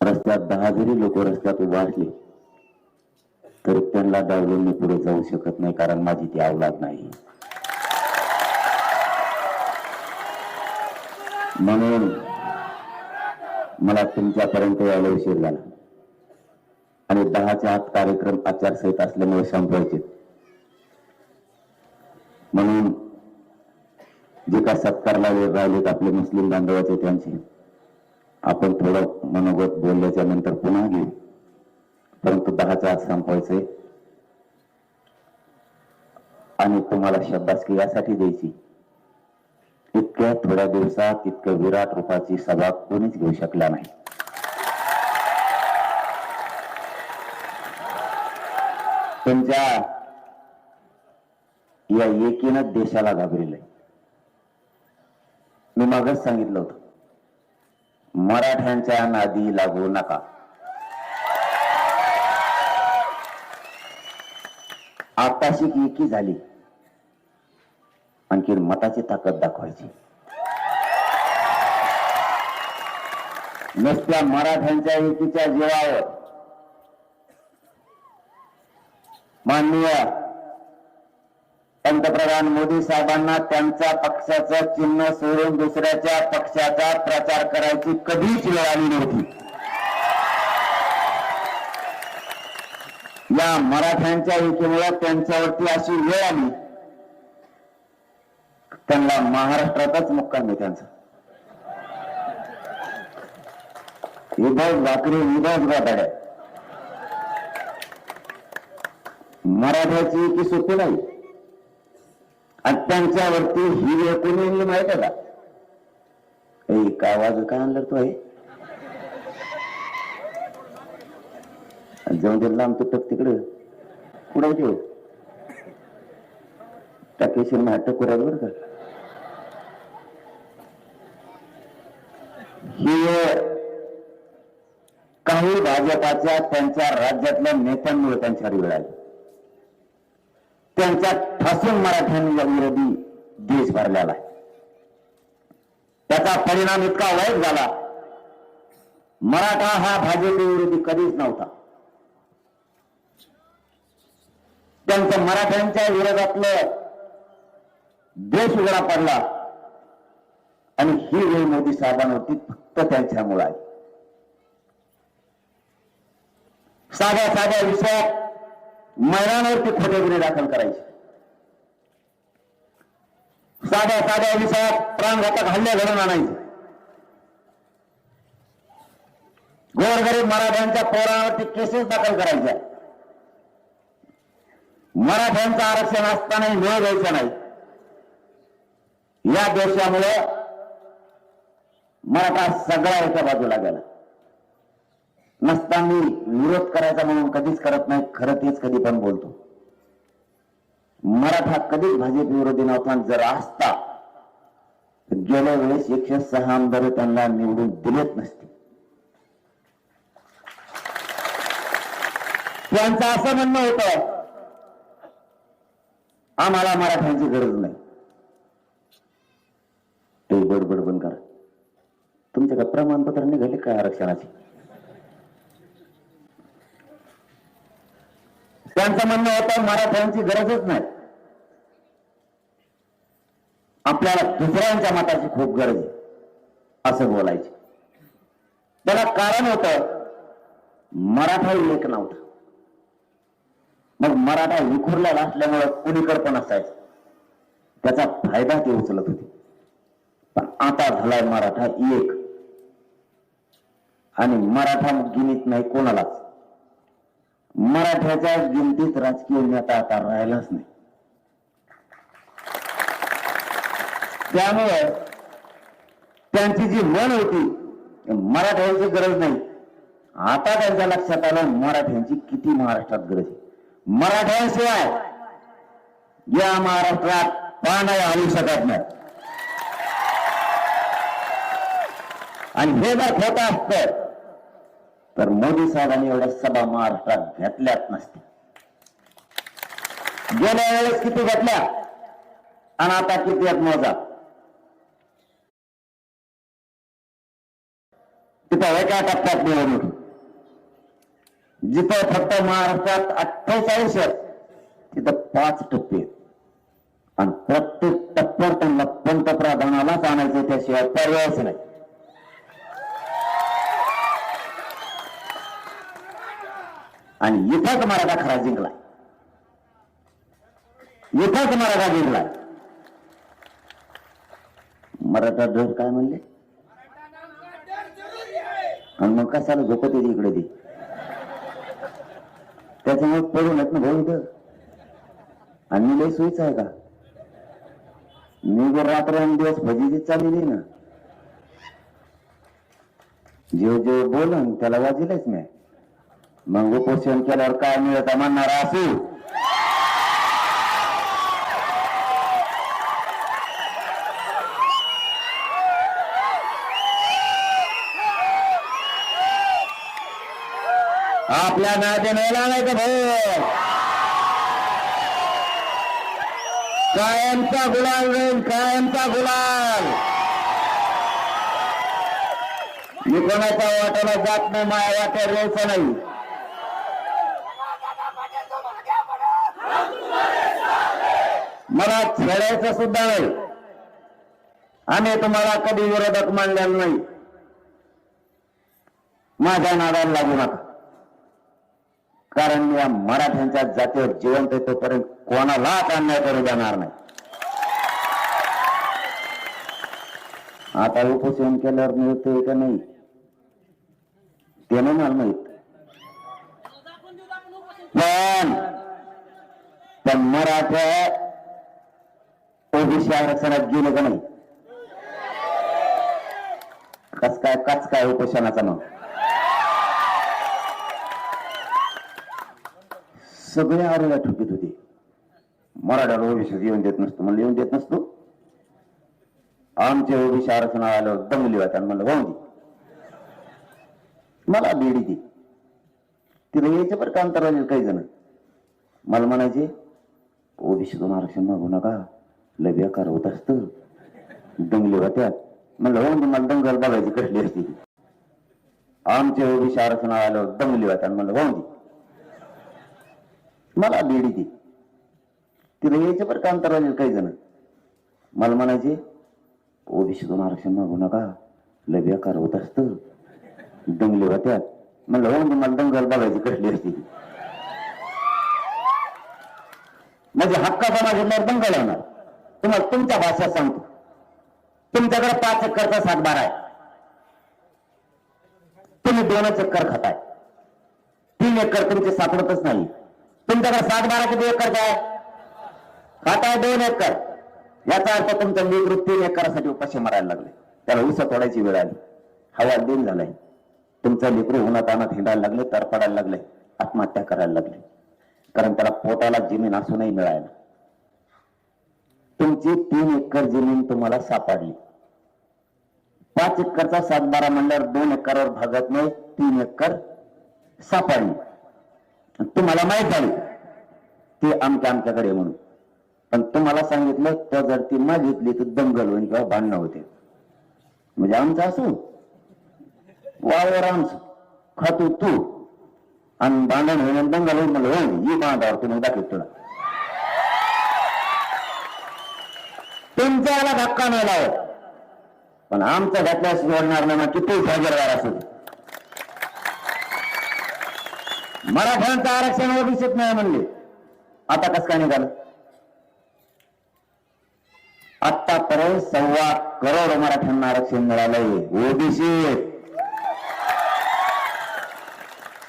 रस्त्यात दहा जरी लोक रस्त्यात उभा असले तरी त्यांना डावलून मी पुढे जाऊ शकत नाही कारण माझी ती अवलाद नाही. म्हणून मला तुमच्यापर्यंत यायला उशीर झाला. आणि दहाच्या आत कार्यक्रम आचारसंहिता असल्यामुळे संपवायचे. म्हणून जे का सत्कारला वेळ राहिलेत आपले मुस्लिम बांधवाचे त्यांचे आपण थोडं मनोगत बोलल्याच्या नंतर पुन्हा घेऊ. परंतु दहाचा आज संपवायचंय. आणि तुम्हाला शब्दासकी यासाठी द्यायची. इतक्या थोड्या दिवसात इतक्या विराट रूपाची सभा कोणीच घेऊ शकला नाही. तुमच्या या एकीनं देशाला घाबरेल मी मागच सांगितलं होतं. मराठ्यांच्या नादी लागू नका. आताशी एकी झाली. आणखी मताची ताकद दाखवायची. नुसत्या मराठ्यांच्या एकीच्या जीवावर. माननीय पंतप्रधान मोदी साहेबांना त्यांच्या पक्षाचं चिन्ह सोडून दुसऱ्याच्या पक्षाचा प्रचार करायची कधीच वेळ आली नव्हती. या मराठ्यांच्या एकीमुळे त्यांच्यावरती अशी वेळ आली. त्यांना महाराष्ट्रातच मुक्काम आहे त्यांचा. विभाग वाकरी विभाग गाठाड्या मराठ्याची की सोपी नाही. त्यांच्यावरती ही वेळ कोणी आणली माहीत आहे का? एक काय आवाज काय आणलं तो आहे? जाऊन दिला आमचं तुटक तिकडे. कुठं ठेव टाकेशन अटक करायला बरं का? ही काही भाजपाच्या त्यांच्या राज्यातल्या नेत्यांमुळे त्यांच्यावर वेळ आली. त्यांच्या ठासून मराठ्यांच्या विरोधी देश भरलेला आहे. त्याचा परिणाम इतका वाईट झाला मराठा हा भाजप विरोधी कधीच नव्हता. त्यांचं मराठ्यांच्या विरोधातलं देश उघडा पडला आणि ही वेळ मोदी साहेबांवरती फक्त त्यांच्यामुळे आहे. साध्या साध्या विषयात मैदानावरती खोटे गुन्हे दाखल करायचे. साध्या साध्या विषयात प्राणघातक हल्ले घडून आणायचे. गोरगरीब मराठ्यांच्या पोरावरती केसेस दाखल करायच्या. मराठ्यांचं आरक्षण असतानाही वेळ द्यायचं नाही. या देशामुळे मराठा सगळा एका बाजूला गेला. नसताना विरोध करायचा म्हणून कधीच करत नाही खरं तेच कधी पण बोलतो. मराठा कधीच भाजप विरोधी नव्हता जर असता तर गेल्या वेळेस एकशे सहा आमदार त्यांना निवडून दिलेच नसते. त्यांचं असं म्हणणं होतं आम्हाला मराठ्यांची गरज नाही. ते बडबड बंद करा. तुमच्याकडे प्रमाणपत्र निघाले काय आरक्षणाचे? त्यांचं म्हणणं होतं मराठ्यांची गरजच नाही. आपल्याला दुसऱ्यांच्या मताची खूप गरज आहे असं बोलायचे. त्याला कारण होत मराठा एक नव्हता. मग मराठा विखुरलेला असल्यामुळं कुणीकडे पण असायचं. त्याचा फायदा ते उचलत होते. पण आता झालाय मराठा एक. आणि मराठा गिनीत नाही कोणालाच. मराठ्याच्या जिंतीत राजकीय नेता आता राहिलाच नाही. त्यामुळे त्यांची जी मन होती मराठ्यांची गरज नाही. आता त्यांच्या लक्षात आलं मराठ्यांची किती महाराष्ट्रात गरज आहे. मराठ्यांशिवाय या महाराष्ट्रात पाणी आणू शकत नाही. आणि हे जर खोटं असतं तर मोदी साहेबांनी एवढ्या सभा महाराष्ट्रात घेतल्याच नसत्या. गेल्या वेळेस किती घेतल्या? आणि आता किती आहेत मोजा तिथं एका टप्प्यात निवडणूक जिथं फक्त महाराष्ट्रात अठ्ठेचाळीस आहेत तिथं पाच टप्पे आहेत. आणि प्रत्येक टप्प्यावर त्यांना पंतप्रधानालाच आणायचं त्याशिवाय पर्यायच नाही. आणि इथंच मराठा खरा जिंकला इथंच मराठा जिंकला मराठा ढग काय म्हणले? आणि मग कशाला झोपत येते इकडे ती? त्याच्यामुळे पडून येत ना भाऊ इथं? आणि मी लय सोयीच आहे का? मी जर रात्र आणि दिवस फजितीच चाललेली ना. जेव जेव बोलन त्याला वाजिलच नाही मग उपोषण केल्यावर काय मिळत म्हणणार असू आपल्या नाते नाही लागायचं भाऊ कायमचा गुलाल रेन कायमचा गुलाल मी कोणाच्या वाट्याला जात नाही माझ्या वाट्यावर यायचं नाही मला खेळायचं सुद्धा नाही. आम्ही तुम्हाला कधी विरोधक मानलेला नाही. माझ्या नादाला लागू नका. कारण या मराठ्यांच्या जातीवर जिवंत आहे तोपर्यंत कोणालाच अन्याय करू देणार नाही. आता उपोषण केल्यावर मिळतोय का नाही? ते नाही मला माहीत. पण पण मराठा ओबीसी आरक्षणात गेलं का नाही? कस काय कच काय उपोषणाचा मग? सगळे आरोग्या ठोकीत होते. मराठ्याला ओबीसी येऊन देत नसतो म्हणलं येऊन देत नसतो. आमच्या ओबीसी आरक्षण आल्यावर दमली होता म्हणलं वाहून दे. मला बेडी दे. तिला यायचं बरं काम करायला काही जण? मला म्हणायचे ओबीसीतून आरक्षण मागू नका. लय बेकार होत असत. दंगली होत्या. म्हणलं हो मला दंगल बघायची कसली असती. आमच्या आमचे ओबीसी आरक्षण आलं दंगली होत्या म्हणलं वाहून दे मला बेडी ती तिला यायचं बरं काम तर काही जण. मला म्हणायचे ओबीसीतून आरक्षण मागू नका. लय बेकार होत असत. दंगली होत्या. म्हणलं हो मला दंगल बघायची कसली असती. ती म्हणजे हक्काचा मागितल्यावर दंगल होणार तुम्हाला तुमच्या भाषेत सांगतो. तुमच्याकडे पाच एकरचा सातबार आहे. तुम्ही दोनच एकर खाताय. तीन एकर तुमचे सापडतच नाही. तुमच्याकडे सात बारा किती एकर आहे? खाताय दोन एकर. याचा अर्थ तुमचं निवृत्त तीन एकरासाठी उपाशी मारायला लागले. त्याला उस तोडायची वेळ आली. हवा दिन झालाय. तुमचं लेकरू उन्हात हिंडायला लागले तर पडायला लागले आत्महत्या करायला लागले. कारण त्याला पोटाला जमीन असूनही मिळायला. तुमची तीन एकर जमीन तुम्हाला सापडली. पाच एकरचा सातबारा म्हणल्यावर दोन एकरावर भागत नाही तीन एकर सापडली. तुम्हाला माहीत झाली. ते आमच्या आमच्याकडे म्हणून पण तुम्हाला सांगितलं तर जर ती मागितली तर दंगल होईल किंवा भांडणं होते. म्हणजे आमचं असू. वावर आमचं. खातो तू. आणि भांडण होईल दंगल होईल म्हणलं हो ये बांधावर तुम्ही दाखवत तुला तुमच्याला धक्का नाही लावत. पण आमचा धक्का सोडणार नाही मग किती हजरदार असेल मराठ्यांचं आरक्षण ओबीसीत नाही म्हणले. आता कसं काय निघालं? आतापर्यंत सव्वा करोड मराठ्यांना आरक्षण मिळालंय. ओबीसी.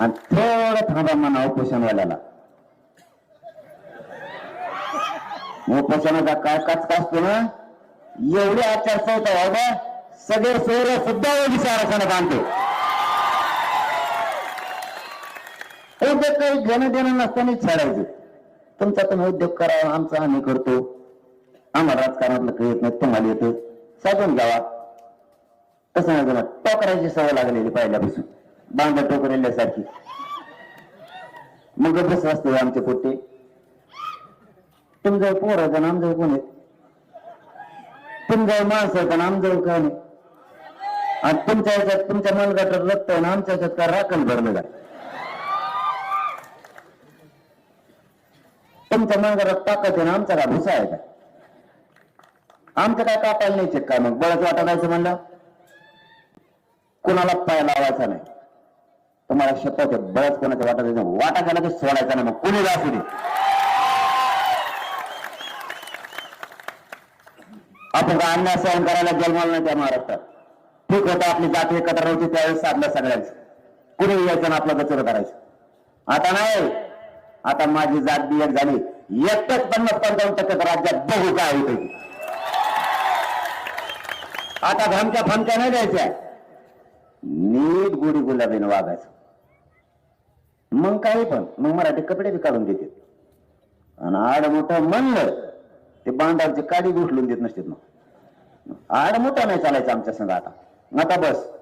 आणि थोडं थांबा म्हणा उपोषणवाल्याला. उपोषणाचा काय काच असतो ना एवढी आचारसंहिता बाबा सगळे सोयरे सुद्धा ओबीसी आरक्षणात आणते. काही घेणं देणं नसताना छाडायचे. तुमचा तुम्ही उद्योग करा आमचा आम्ही करतो. आम्हाला राजकारणातलं काही येत नाही तुम्हाला येतं. साधून घ्यावा. तसं नाही जमत. टोकरायची सवय लागलेली पहिल्यापासून. बांधा टोकरेल्यासारखी मग कसं असते आमचे पोटे तुमचं पोर आहे आणि कोण? आहे तुमचं माणसं आहे आणि आमचं काय नाही आणि तुमच्या ह्याच्यात तुमच्या मनगटात रक्त आहे आमच्या ह्याच्यात का राखण भरलं तुमच्या मनगटात ताकद आहे ना आमचा का भुसा आहे का? आमचं काय कापायला नाही काय मग? बळच वाटायचं म्हणलं. कुणाला पाय लावायचा नाही. तुम्हाला शपथ आहे बळच कोणाच्या वाटायचं वाटा गेला की सोडायचा नाही मग. कुणी असू दे. आपल्याला अन्न अन्याय सहन करायला जन्माला नाही त्या महाराष्ट्रात. ठीक होतं आपली जाती एकत्र राहायची त्यावेळेस साधलं सगळ्यांचं. कुणी यायचं ना आपलं करायचं? आता नाही. आता माझी जात बी एक झाली. एकटच पन्नास पंचावन्न टक्के राज्यात बघू काय होते आता धमक्या फमक्या नाही द्यायच्या. नीट गोडी गुलाबीनं वागायचं. मग काही पण. मग मराठी कपडे बी काढून देते आणि आड मोठं म्हणलं ते बांधावरची काडी उठलून देत नसतात मग. आड मोठा नाही चालायचा आमच्या संघ आता. आता बस.